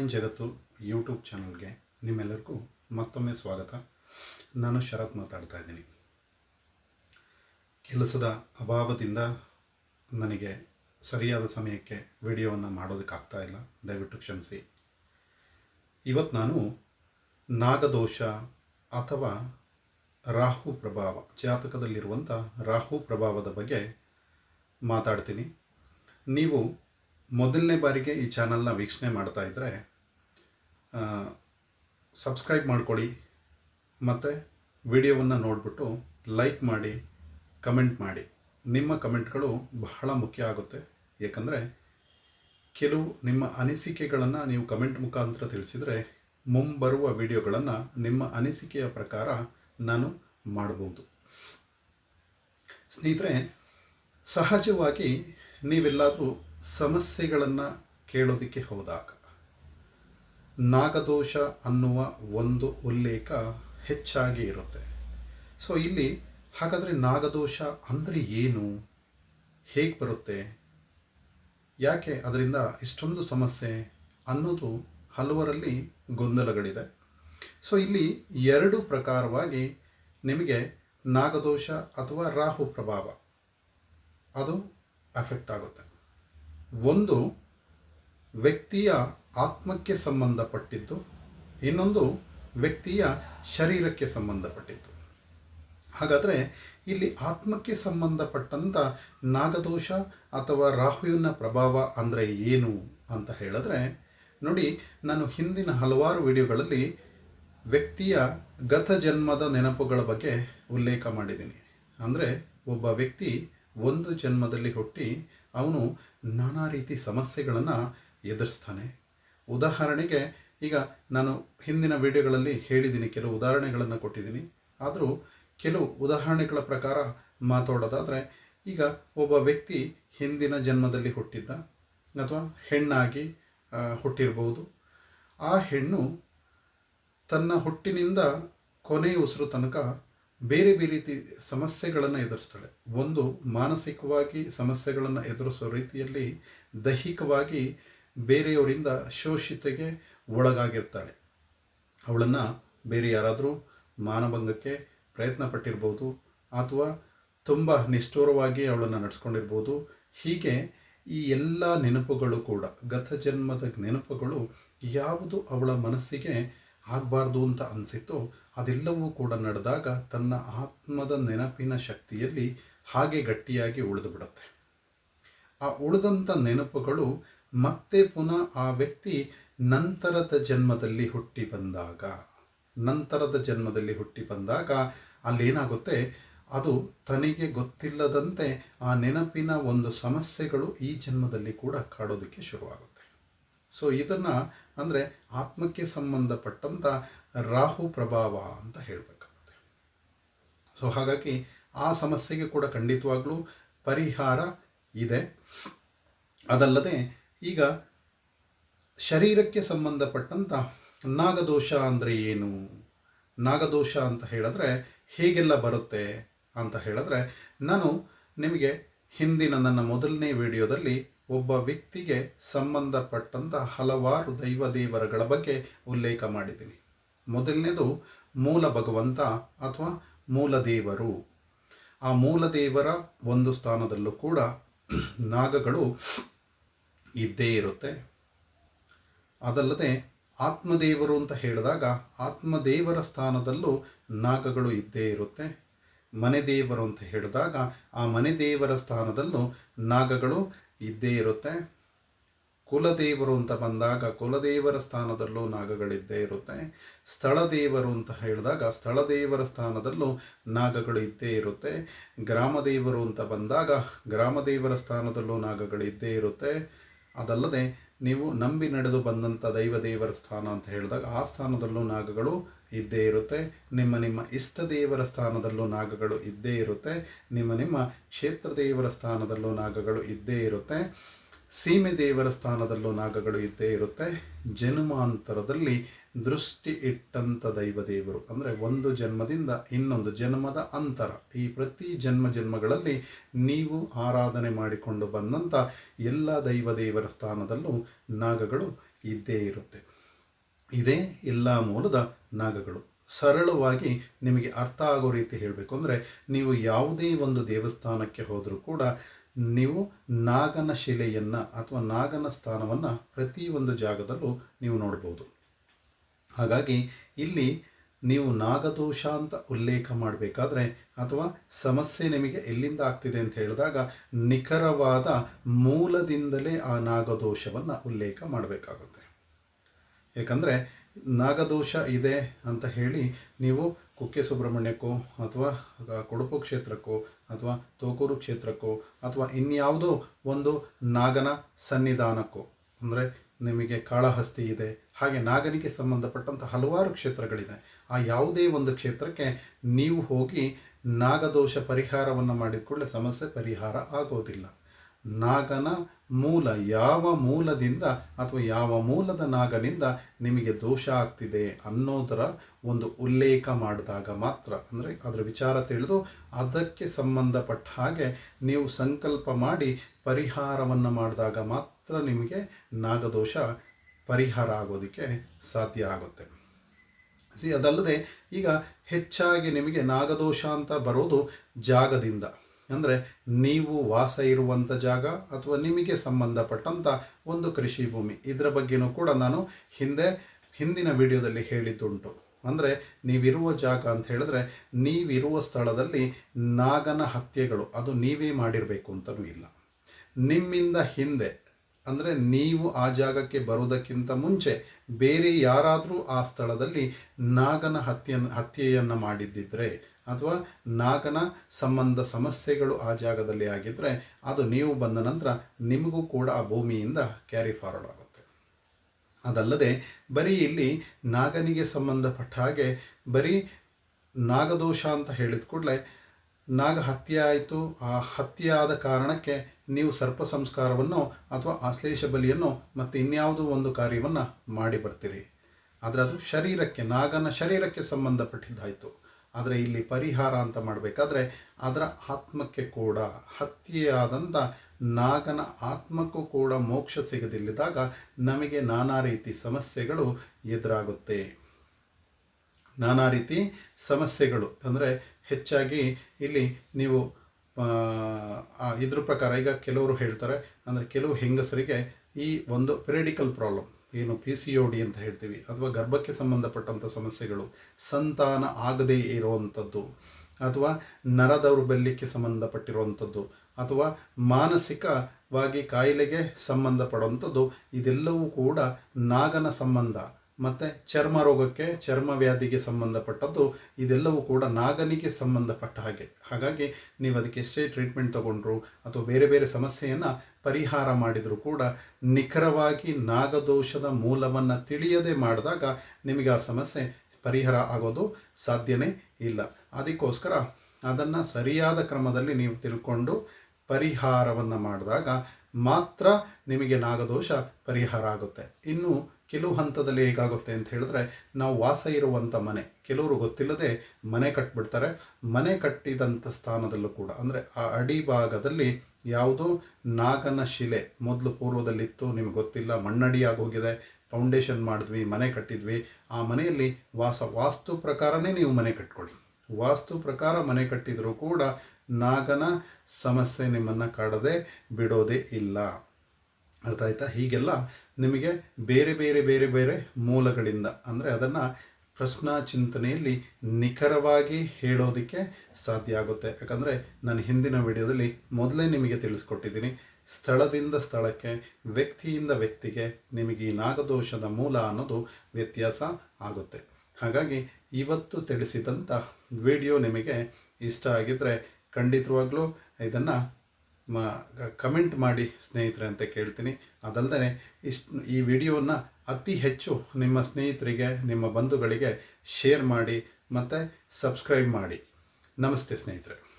Divine ಜಗತ್ತು YouTube ಚಾನಲ್ಗೆ ನಿಮ್ಮೆಲ್ಲರಿಗೂ ಮತ್ತೊಮ್ಮೆ ಸ್ವಾಗತ. ನಾನು ಶರತ್ ಮಾತಾಡ್ತಾ ಇದ್ದೀನಿ. ಕೆಲಸದ ಅಭಾವದಿಂದ ನನಗೆ ಸರಿಯಾದ ಸಮಯಕ್ಕೆ ವಿಡಿಯೋವನ್ನು ಮಾಡೋದಕ್ಕಾಗ್ತಾ ಇಲ್ಲ. ದಯವಿಟ್ಟು ಕ್ಷಮಿಸಿ. ಇವತ್ತು ನಾನು ನಾಗದೋಷ ಅಥವಾ ರಾಹು ಪ್ರಭಾವ, ಜಾತಕದಲ್ಲಿರುವಂಥ ರಾಹು ಪ್ರಭಾವದ ಬಗ್ಗೆ ಮಾತಾಡ್ತೀನಿ. ನೀವು ಮೊದಲನೇ ಬಾರಿಗೆ ಈ ಚಾನಲ್ನ ವೀಕ್ಷಣೆ ಮಾಡ್ತಾ ಇದ್ದರೆ ಸಬ್ಸ್ಕ್ರೈಬ್ ಮಾಡ್ಕೊಳ್ಳಿ ಮತ್ತು ವಿಡಿಯೋವನ್ನು ನೋಡಿಬಿಟ್ಟು ಲೈಕ್ ಮಾಡಿ, ಕಮೆಂಟ್ ಮಾಡಿ. ನಿಮ್ಮ ಕಮೆಂಟ್ಗಳು ಬಹಳ ಮುಖ್ಯ ಆಗುತ್ತೆ. ಏಕೆಂದರೆ ಕೆಲವು ನಿಮ್ಮ ಅನಿಸಿಕೆಗಳನ್ನು ನೀವು ಕಮೆಂಟ್ ಮುಖಾಂತರ ತಿಳಿಸಿದರೆ ಮುಂಬರುವ ವಿಡಿಯೋಗಳನ್ನು ನಿಮ್ಮ ಅನಿಸಿಕೆಯ ಪ್ರಕಾರ ನಾನು ಮಾಡ್ಬೋದು. ಸ್ನೇಹಿತರೆ, ಸಹಜವಾಗಿ ನೀವೆಲ್ಲಾದರೂ ಸಮಸ್ಯೆಗಳನ್ನು ಕೇಳೋದಕ್ಕೆ ಹೋದಾಗ ನಾಗದೋಷ ಅನ್ನುವ ಒಂದು ಉಲ್ಲೇಖ ಹೆಚ್ಚಾಗಿ ಇರುತ್ತೆ. ಸೊ ಇಲ್ಲಿ ಹಾಗಾದರೆ ನಾಗದೋಷ ಅಂದರೆ ಏನು? ಹೇಗೆ ಬರುತ್ತೆ? ಯಾಕೆ ಅದರಿಂದ ಇಷ್ಟೊಂದು ಸಮಸ್ಯೆ ಅನ್ನೋದು ಹಲವರಲ್ಲಿ ಗೊಂದಲಗಳಿದೆ. ಸೊ ಇಲ್ಲಿ ಎರಡು ಪ್ರಕಾರವಾಗಿ ನಿಮಗೆ ನಾಗದೋಷ ಅಥವಾ ರಾಹು ಪ್ರಭಾವ ಅದು ಎಫೆಕ್ಟ್ ಆಗುತ್ತೆ. ಒಂದು, ವ್ಯಕ್ತಿಯ ಆತ್ಮಕ್ಕೆ ಸಂಬಂಧಪಟ್ಟಿದ್ದು ಇನ್ನೊಂದು ವ್ಯಕ್ತಿಯ ಶರೀರಕ್ಕೆ ಸಂಬಂಧಪಟ್ಟಿದ್ದು ಹಾಗಾದರೆ ಇಲ್ಲಿ ಆತ್ಮಕ್ಕೆ ಸಂಬಂಧಪಟ್ಟಂಥ ನಾಗದೋಷ ಅಥವಾ ರಾಹುವಿನ ಪ್ರಭಾವ ಅಂದರೆ ಏನು ಅಂತ ಹೇಳಿದ್ರೆ, ನೋಡಿ, ನಾನು ಹಿಂದಿನ ಹಲವಾರು ವಿಡಿಯೋಗಳಲ್ಲಿ ವ್ಯಕ್ತಿಯ ಗತ ಜನ್ಮದ ನೆನಪುಗಳ ಬಗ್ಗೆ ಉಲ್ಲೇಖ ಮಾಡಿದ್ದೀನಿ. ಅಂದರೆ ಒಬ್ಬ ವ್ಯಕ್ತಿ ಒಂದು ಜನ್ಮದಲ್ಲಿ ಹುಟ್ಟಿ ಅವನು ನಾನಾ ರೀತಿ ಸಮಸ್ಯೆಗಳನ್ನು ಎದುರಿಸ್ತಾನೆ. ಉದಾಹರಣೆಗೆ, ಈಗ ನಾನು ಹಿಂದಿನ ವಿಡಿಯೋಗಳಲ್ಲಿ ಹೇಳಿದ್ದೀನಿ, ಕೆಲವು ಉದಾಹರಣೆಗಳನ್ನು ಕೊಟ್ಟಿದ್ದೀನಿ. ಆದರೂ ಕೆಲವು ಉದಾಹರಣೆಗಳ ಪ್ರಕಾರ ಮಾತಾಡೋದಾದರೆ, ಈಗ ಒಬ್ಬ ವ್ಯಕ್ತಿ ಹಿಂದಿನ ಜನ್ಮದಲ್ಲಿ ಹುಟ್ಟಿದ್ದ ಅಥವಾ ಹೆಣ್ಣಾಗಿ ಹುಟ್ಟಿರ್ಬೋದು. ಆ ಹೆಣ್ಣು ತನ್ನ ಹುಟ್ಟಿನಿಂದ ಕೊನೆಯ ಉಸಿರು ತನಕ ಬೇರೆ ಬೇರೆ ರೀತಿ ಸಮಸ್ಯೆಗಳನ್ನು ಎದುರಿಸ್ತಾಳೆ. ಒಂದು ಮಾನಸಿಕವಾಗಿ ಸಮಸ್ಯೆಗಳನ್ನು ಎದುರಿಸೋ ರೀತಿಯಲ್ಲಿ ದೈಹಿಕವಾಗಿ ಬೇರೆಯವರಿಂದ ಶೋಷಿತೆಗೆ ಒಳಗಾಗಿರ್ತಾಳೆ. ಅವಳನ್ನು ಬೇರೆ ಯಾರಾದರೂ ಮಾನಭಂಗಕ್ಕೆ ಪ್ರಯತ್ನ ಪಟ್ಟಿರ್ಬೋದು ಅಥವಾ ತುಂಬ ನಿಷ್ಠೂರವಾಗಿ ಅವಳನ್ನು ನಡೆಸ್ಕೊಂಡಿರ್ಬೋದು. ಹೀಗೆ ಈ ಎಲ್ಲ ನೆನಪುಗಳು ಕೂಡ, ಗತ ಜನ್ಮದ ನೆನಪುಗಳು ಯಾವುದು ಅವಳ ಮನಸ್ಸಿಗೆ ಆಗಬಾರ್ದು ಅಂತ ಅನಿಸಿತ್ತೋ ಅದೆಲ್ಲವೂ ಕೂಡ ನಡೆದಾಗ ತನ್ನ ಆತ್ಮದ ನೆನಪಿನ ಶಕ್ತಿಯಲ್ಲಿ ಹಾಗೆ ಗಟ್ಟಿಯಾಗಿ ಉಳಿದು ಬಿಡುತ್ತೆ. ಆ ಉಳಿದಂಥ ನೆನಪುಗಳು ಮತ್ತೆ ಪುನಃ ಆ ವ್ಯಕ್ತಿ ನಂತರದ ಜನ್ಮದಲ್ಲಿ ಹುಟ್ಟಿ ಬಂದಾಗ, ನಂತರದ ಜನ್ಮದಲ್ಲಿ ಹುಟ್ಟಿ ಬಂದಾಗ ಅಲ್ಲೇನಾಗುತ್ತೆ? ಅದು ತನಗೆ ಗೊತ್ತಿಲ್ಲದಂತೆ ಆ ನೆನಪಿನ ಒಂದು ಸಮಸ್ಯೆಗಳು ಈ ಜನ್ಮದಲ್ಲಿ ಕೂಡ ಕಾಡೋದಕ್ಕೆ ಶುರುವಾಗುತ್ತೆ. ಸೊ ಇದನ್ನು ಅಂದರೆ ಆತ್ಮಕ್ಕೆ ಸಂಬಂಧಪಟ್ಟಂಥ ರಾಹು ಪ್ರಭಾವ ಅಂತ ಹೇಳಬೇಕಾಗುತ್ತೆ. ಸೊ ಹಾಗಾಗಿ ಆ ಸಮಸ್ಯೆಗೆ ಕೂಡ ಖಂಡಿತವಾಗ್ಲೂ ಪರಿಹಾರ ಇದೆ. ಅದಲ್ಲದೆ ಈಗ ಶರೀರಕ್ಕೆ ಸಂಬಂಧಪಟ್ಟಂಥ ನಾಗದೋಷ ಅಂದರೆ ಏನು? ನಾಗದೋಷ ಅಂತ ಹೇಳಿದ್ರೆ ಹೇಗೆಲ್ಲ ಬರುತ್ತೆ ಅಂತ ಹೇಳಿದ್ರೆ, ನಾನು ನಿಮಗೆ ಹಿಂದಿನ ನನ್ನ ಮೊದಲನೇ ವಿಡಿಯೋದಲ್ಲಿ ಒಬ್ಬ ವ್ಯಕ್ತಿಗೆ ಸಂಬಂಧಪಟ್ಟಂಥ ಹಲವಾರು ದೈವ ದೇವರಗಳ ಬಗ್ಗೆ ಉಲ್ಲೇಖ ಮಾಡಿದ್ದೀನಿ. ಮೊದಲನೇದು ಮೂಲ ಭಗವಂತ ಅಥವಾ ಮೂಲ ದೇವರು. ಆ ಮೂಲ ದೇವರ ಒಂದು ಸ್ಥಾನದಲ್ಲೂ ಕೂಡ ನಾಗಗಳು ಇದ್ದೇ ಇರುತ್ತೆ. ಅದಲ್ಲದೆ ಆತ್ಮದೇವರು ಅಂತ ಹೇಳಿದಾಗ ಆತ್ಮದೇವರ ಸ್ಥಾನದಲ್ಲೂ ನಾಗಗಳು ಇದ್ದೇ ಇರುತ್ತೆ. ಮನೆದೇವರು ಅಂತ ಹೇಳಿದಾಗ ಆ ಮನೆದೇವರ ಸ್ಥಾನದಲ್ಲೂ ನಾಗಗಳು ಇದ್ದೇ ಇರುತ್ತೆ. ಕುಲದೇವರು ಅಂತ ಬಂದಾಗ ಕುಲದೇವರ ಸ್ಥಾನದಲ್ಲೂ ನಾಗಗಳಿದ್ದೇ ಇರುತ್ತೆ. ಸ್ಥಳದೇವರು ಅಂತ ಹೇಳಿದಾಗ ಸ್ಥಳದೇವರ ಸ್ಥಾನದಲ್ಲೂ ನಾಗಗಳು ಇದ್ದೇ ಇರುತ್ತೆ. ಗ್ರಾಮದೇವರು ಅಂತ ಬಂದಾಗ ಗ್ರಾಮದೇವರ ಸ್ಥಾನದಲ್ಲೂ ನಾಗಗಳು ಇದ್ದೇ ಇರುತ್ತೆ. ಅದಲ್ಲದೆ ನೀವು ನಂಬಿ ನಡೆದು ಬಂದಂಥ ದೈವ ದೇವರ ಸ್ಥಾನ ಅಂತ ಹೇಳಿದಾಗ ಆ ಸ್ಥಾನದಲ್ಲೂ ನಾಗಗಳು ಇದ್ದೇ ಇರುತ್ತೆ. ನಿಮ್ಮ ನಿಮ್ಮ ಇಷ್ಟ ದೇವರ ಸ್ಥಾನದಲ್ಲೂ ನಾಗಗಳು ಇದ್ದೇ ಇರುತ್ತೆ. ನಿಮ್ಮ ನಿಮ್ಮ ಕ್ಷೇತ್ರ ದೇವರ ಸ್ಥಾನದಲ್ಲೂ ನಾಗಗಳು ಇದ್ದೇ ಇರುತ್ತೆ. ಸೀಮೆ ದೇವರ ಸ್ಥಾನದಲ್ಲೂ ನಾಗಗಳು ಇದ್ದೇ ಇರುತ್ತೆ. ಜನ್ಮಾಂತರದಲ್ಲಿ ದೃಷ್ಟಿ ಇಟ್ಟಂಥ ದೈವ ದೇವರು. ಅಂದರೆ ಒಂದು ಜನ್ಮದಿಂದ ಇನ್ನೊಂದು ಜನ್ಮದ ಅಂತರ. ಈ ಪ್ರತಿ ಜನ್ಮ ಜನ್ಮಗಳಲ್ಲಿ ನೀವು ಆರಾಧನೆ ಮಾಡಿಕೊಂಡು ಬಂದಂಥ ಎಲ್ಲ ದೈವ ದೇವರ ಸ್ಥಾನದಲ್ಲೂ ನಾಗಗಳು ಇದ್ದೇ ಇರುತ್ತೆ. ಇದೇ ಎಲ್ಲ ಮೂಲದ ನಾಗಗಳು. ಸರಳವಾಗಿ ನಿಮಗೆ ಅರ್ಥ ಆಗೋ ರೀತಿ ಹೇಳಬೇಕು. ಅಂದರೆ ನೀವು ಯಾವುದೇ ಒಂದು ದೇವಸ್ಥಾನಕ್ಕೆ ಹೋದರೂ ಕೂಡ ನೀವು ನಾಗನ ಶಿಲೆಯನ್ನು ಅಥವಾ ನಾಗನ ಸ್ಥಾನವನ್ನು ಪ್ರತಿಯೊಂದು ಜಾಗದಲ್ಲೂ ನೀವು ನೋಡ್ಬೋದು. ಹಾಗಾಗಿ ಇಲ್ಲಿ ನೀವು ನಾಗದೋಷ ಅಂತ ಉಲ್ಲೇಖ ಮಾಡಬೇಕಾದ್ರೆ ಅಥವಾ ಸಮಸ್ಯೆ ನಿಮಗೆ ಎಲ್ಲಿಂದ ಆಗ್ತಿದೆ ಅಂತ ಹೇಳಿದಾಗ ನಿಖರವಾದ ಮೂಲದಿಂದಲೇ ಆ ನಾಗದೋಷವನ್ನು ಉಲ್ಲೇಖ ಮಾಡಬೇಕಾಗುತ್ತೆ. ಏಕೆಂದರೆ ನಾಗದೋಷ ಇದೆ ಅಂತ ಹೇಳಿ ನೀವು ಕುಕ್ಕೆ ಸುಬ್ರಹ್ಮಣ್ಯಕ್ಕೋ ಅಥವಾ ಕೊಡಪು ಕ್ಷೇತ್ರಕ್ಕೋ ಅಥವಾ ತೋಕೂರು ಕ್ಷೇತ್ರಕ್ಕೋ ಅಥವಾ ಇನ್ಯಾವುದೋ ಒಂದು ನಾಗನ ಸನ್ನಿಧಾನಕ್ಕೋ, ಅಂದರೆ ನಿಮಗೆ ಕಾಳಹಸ್ತಿ ಇದೆ, ಹಾಗೆ ನಾಗನಿಗೆ ಸಂಬಂಧಪಟ್ಟಂಥ ಹಲವಾರು ಕ್ಷೇತ್ರಗಳಿದೆ, ಆ ಯಾವುದೇ ಒಂದು ಕ್ಷೇತ್ರಕ್ಕೆ ನೀವು ಹೋಗಿ ನಾಗದೋಷ ಪರಿಹಾರವನ್ನು ಮಾಡಿದ ಕೂಡಲೇ ಸಮಸ್ಯೆ ಪರಿಹಾರ ಆಗೋದಿಲ್ಲ. ನಾಗನ ಮೂಲ, ಯಾವ ಮೂಲದಿಂದ ಅಥವಾ ಯಾವ ಮೂಲದ ನಾಗನಿಂದ ನಿಮಗೆ ದೋಷ ಆಗ್ತಿದೆ ಅನ್ನೋದರ ಒಂದು ಉಲ್ಲೇಖ ಮಾಡಿದಾಗ ಮಾತ್ರ, ಅಂದರೆ ಅದರ ವಿಚಾರ ತಿಳಿದು ಅದಕ್ಕೆ ಸಂಬಂಧಪಟ್ಟ ಹಾಗೆ ನೀವು ಸಂಕಲ್ಪ ಮಾಡಿ ಪರಿಹಾರವನ್ನು ಮಾಡಿದಾಗ ಮಾತ್ರ ನಿಮಗೆ ನಾಗದೋಷ ಪರಿಹಾರ ಆಗೋದಕ್ಕೆ ಸಾಧ್ಯ ಆಗುತ್ತೆ. ಸಿ ಅದಲ್ಲದೆ ಈಗ ಹೆಚ್ಚಾಗಿ ನಿಮಗೆ ನಾಗದೋಷ ಅಂತ ಬರೋದು ಜಾಗದಿಂದ. ಅಂದರೆ ನೀವು ವಾಸ ಇರುವಂಥ ಜಾಗ ಅಥವಾ ನಿಮಗೆ ಸಂಬಂಧಪಟ್ಟಂಥ ಒಂದು ಕೃಷಿ ಭೂಮಿ. ಇದರ ಬಗ್ಗೆನೂ ಕೂಡ ನಾನು ಹಿಂದೆ, ಹಿಂದಿನ ವಿಡಿಯೋದಲ್ಲಿ ಹೇಳಿದ್ದುಂಟು. ಅಂದರೆ ನೀವಿರುವ ಜಾಗ ಅಂತ ಹೇಳಿದ್ರೆ ನೀವಿರುವ ಸ್ಥಳದಲ್ಲಿ ನಾಗನ ಹತ್ಯೆಗಳು, ಅದು ನೀವೇ ಮಾಡಿರಬೇಕು ಅಂತಲೂ ಇಲ್ಲ. ನಿಮ್ಮಿಂದ ಹಿಂದೆ, ಅಂದರೆ ನೀವು ಆ ಜಾಗಕ್ಕೆ ಬರುವುದಕ್ಕಿಂತ ಮುಂಚೆ ಬೇರೆ ಯಾರಾದರೂ ಆ ಸ್ಥಳದಲ್ಲಿ ನಾಗನ ಹತ್ಯೆಯನ್ನು ಹತ್ಯೆಯನ್ನು ಮಾಡಿದ್ದಿದ್ರೆ ಅಥವಾ ನಾಗನ ಸಂಬಂಧ ಸಮಸ್ಯೆಗಳು ಆ ಜಾಗದಲ್ಲಿ ಆಗಿದ್ದರೆ ಅದು ನೀವು ಬಂದ ನಂತರ ನಿಮಗೂ ಕೂಡ ಆ ಭೂಮಿಯಿಂದ ಕ್ಯಾರಿ ಫಾರ್ವರ್ಡ್ ಆಗುತ್ತೆ. ಅದಲ್ಲದೆ ಬರೀ ಇಲ್ಲಿ ನಾಗನಿಗೆ ಸಂಬಂಧಪಟ್ಟ ಹಾಗೆ ಬರೀ ನಾಗದೋಷ ಅಂತ ಹೇಳಿದ ಕೂಡಲೇ ನಾಗ ಹತ್ಯೆ ಆಯಿತು, ಆ ಹತ್ಯೆ ಆದ ಕಾರಣಕ್ಕೆ ನೀವು ಸರ್ಪ ಸಂಸ್ಕಾರವನ್ನು ಅಥವಾ ಆಶ್ಲೇಷ ಬಲಿಯನ್ನು ಮತ್ತು ಇನ್ಯಾವುದೋ ಒಂದು ಕಾರ್ಯವನ್ನು ಮಾಡಿ ಬರ್ತೀರಿ. ಆದರೆ ಅದು ಶರೀರಕ್ಕೆ, ನಾಗನ ಶರೀರಕ್ಕೆ ಸಂಬಂಧಪಟ್ಟಿದ್ದಾಯಿತು. ಆದರೆ ಇಲ್ಲಿ ಪರಿಹಾರ ಅಂತ ಮಾಡಬೇಕಾದ್ರೆ ಅದರ ಆತ್ಮಕ್ಕೆ ಕೂಡ ಹತ್ಯೆಯಾದಂಥ ನಾಗನ ಆತ್ಮಕ್ಕೂ ಕೂಡ ಮೋಕ್ಷ ಸಿಗದಿಲ್ಲದಾಗ ನಮಗೆ ನಾನಾ ರೀತಿ ಸಮಸ್ಯೆಗಳು ಎದುರಾಗುತ್ತೆ. ನಾನಾ ರೀತಿ ಸಮಸ್ಯೆಗಳು ಅಂದರೆ ಹೆಚ್ಚಾಗಿ ಇಲ್ಲಿ ನೀವು ಇದ್ರ ಪ್ರಕಾರ ಈಗ ಕೆಲವರು ಹೇಳ್ತಾರೆ, ಅಂದರೆ ಕೆಲವು ಹೆಂಗಸರಿಗೆ ಈ ಒಂದು ಪೆರಿಡಿಕಲ್ ಪ್ರಾಬ್ಲಮ್ ಏನು ಪಿ ಸಿ ಒ ಡಿ ಅಂತ ಹೇಳ್ತೀವಿ. ಅಥವಾ ಗರ್ಭಕ್ಕೆ ಸಂಬಂಧಪಟ್ಟಂಥ ಸಮಸ್ಯೆಗಳು, ಸಂತಾನ ಆಗದೇ ಇರುವಂಥದ್ದು ಅಥವಾ ನರ ದೌರ್ಬಲ್ಯಕ್ಕೆ ಸಂಬಂಧಪಟ್ಟಿರುವಂಥದ್ದು ಅಥವಾ ಮಾನಸಿಕವಾಗಿ ಕಾಯಿಲೆಗೆ ಸಂಬಂಧಪಡುವಂಥದ್ದು ಇದೆಲ್ಲವೂ ಕೂಡ ನಾಗನ ಸಂಬಂಧ, ಮತ್ತು ಚರ್ಮ ರೋಗಕ್ಕೆ, ಚರ್ಮ ವ್ಯಾಧಿಗೆ ಸಂಬಂಧಪಟ್ಟದ್ದು, ಇದೆಲ್ಲವೂ ಕೂಡ ನಾಗನಿಗೆ ಸಂಬಂಧಪಟ್ಟ ಹಾಗೆ. ಹಾಗಾಗಿ ನೀವು ಅದಕ್ಕೆ ಎಷ್ಟೇ ಟ್ರೀಟ್ಮೆಂಟ್ ತಗೊಂಡ್ರು, ಅಥವಾ ಬೇರೆ ಬೇರೆ ಸಮಸ್ಯೆಯನ್ನು ಪರಿಹಾರ ಮಾಡಿದರೂ ಕೂಡ ನಿಖರವಾಗಿ ನಾಗದೋಷದ ಮೂಲವನ್ನು ತಿಳಿಯದೆ ಮಾಡಿದಾಗ ನಿಮಗೆ ಆ ಸಮಸ್ಯೆ ಪರಿಹಾರ ಆಗೋದು ಸಾಧ್ಯನೇ ಇಲ್ಲ. ಅದಕ್ಕೋಸ್ಕರ ಅದನ್ನು ಸರಿಯಾದ ಕ್ರಮದಲ್ಲಿ ನೀವು ತಿಳ್ಕೊಂಡು ಪರಿಹಾರವನ್ನು ಮಾಡಿದಾಗ ಮಾತ್ರ ನಿಮಗೆ ನಾಗದೋಷ ಪರಿಹಾರ ಆಗುತ್ತೆ. ಇನ್ನು ಕೆಲವು ಹಂತದಲ್ಲಿ ಹೇಗಾಗುತ್ತೆ ಅಂತ ಹೇಳಿದ್ರೆ, ನಾವು ವಾಸ ಇರುವಂಥ ಮನೆ, ಕೆಲವರು ಗೊತ್ತಿಲ್ಲದೆ ಮನೆ ಕಟ್ಬಿಡ್ತಾರೆ. ಮನೆ ಕಟ್ಟಿದಂಥ ಸ್ಥಾನದಲ್ಲೂ ಕೂಡ, ಅಂದರೆ ಆ ಅಡಿ ಭಾಗದಲ್ಲಿ ಯಾವುದೋ ನಾಗನ ಶಿಲೆ ಮೊದಲು ಪೂರ್ವದಲ್ಲಿತ್ತು, ನಿಮ್ಗೆ ಗೊತ್ತಿಲ್ಲ, ಮಣ್ಣಡಿಯಾಗಿ ಹೋಗಿದೆ ಫೌಂಡೇಶನ್ ಮಾಡಿದ್ವಿ, ಮನೆ ಕಟ್ಟಿದ್ವಿ. ಆ ಮನೆಯಲ್ಲಿ ವಾಸ, ವಾಸ್ತು ಪ್ರಕಾರನೇ ನೀವು ಮನೆ ಕಟ್ಕೊಳ್ಳಿ. ವಾಸ್ತು ಪ್ರಕಾರ ಮನೆ ಕಟ್ಟಿದರೂ ಕೂಡ ನಾಗನ ಸಮಸ್ಯೆ ನಿಮ್ಮನ್ನು ಕಾಡದೆ ಬಿಡೋದೇ ಇಲ್ಲ. ಅರ್ಥ ಆಯ್ತಾ? ಹೀಗೆಲ್ಲ ನಿಮಗೆ ಬೇರೆ ಬೇರೆ ಬೇರೆ ಬೇರೆ ಮೂಲಗಳಿಂದ, ಅಂದರೆ ಅದನ್ನು ಪ್ರಶ್ನಾ ಚಿಂತನೆಯಲ್ಲಿ ನಿಖರವಾಗಿ ಹೇಳೋದಕ್ಕೆ ಸಾಧ್ಯ ಆಗುತ್ತೆ. ಯಾಕಂದರೆ ನಾನು ಹಿಂದಿನ ವಿಡಿಯೋದಲ್ಲಿ ಮೊದಲೇ ನಿಮಗೆ ತಿಳಿಸ್ಕೊಟ್ಟಿದ್ದೀನಿ, ಸ್ಥಳದಿಂದ ಸ್ಥಳಕ್ಕೆ, ವ್ಯಕ್ತಿಯಿಂದ ವ್ಯಕ್ತಿಗೆ ನಿಮಗೆ ಈ ನಾಗದೋಷದ ಮೂಲ ಅನ್ನೋದು ವ್ಯತ್ಯಾಸ ಆಗುತ್ತೆ. ಹಾಗಾಗಿ ಇವತ್ತು ತಿಳಿಸಿದಂಥ ವಿಡಿಯೋ ನಿಮಗೆ ಇಷ್ಟ ಆಗಿದ್ದರೆ ಖಂಡಿತವಾಗ್ಲೂ ಇದನ್ನು ಮ ಕಮೆಂಟ್ ಮಾಡಿ ಸ್ನೇಹಿತರೆ ಅಂತ ಕೇಳ್ತೀನಿ. ಅದಲ್ಲದೆ ಇಷ್ಟು, ಈ ವಿಡಿಯೋವನ್ನು ಅತಿ ಹೆಚ್ಚು ನಿಮ್ಮ ಸ್ನೇಹಿತರಿಗೆ, ನಿಮ್ಮ ಬಂಧುಗಳಿಗೆ ಶೇರ್ ಮಾಡಿ ಮತ್ತು ಸಬ್ಸ್ಕ್ರೈಬ್ ಮಾಡಿ. ನಮಸ್ತೆ ಸ್ನೇಹಿತರೆ.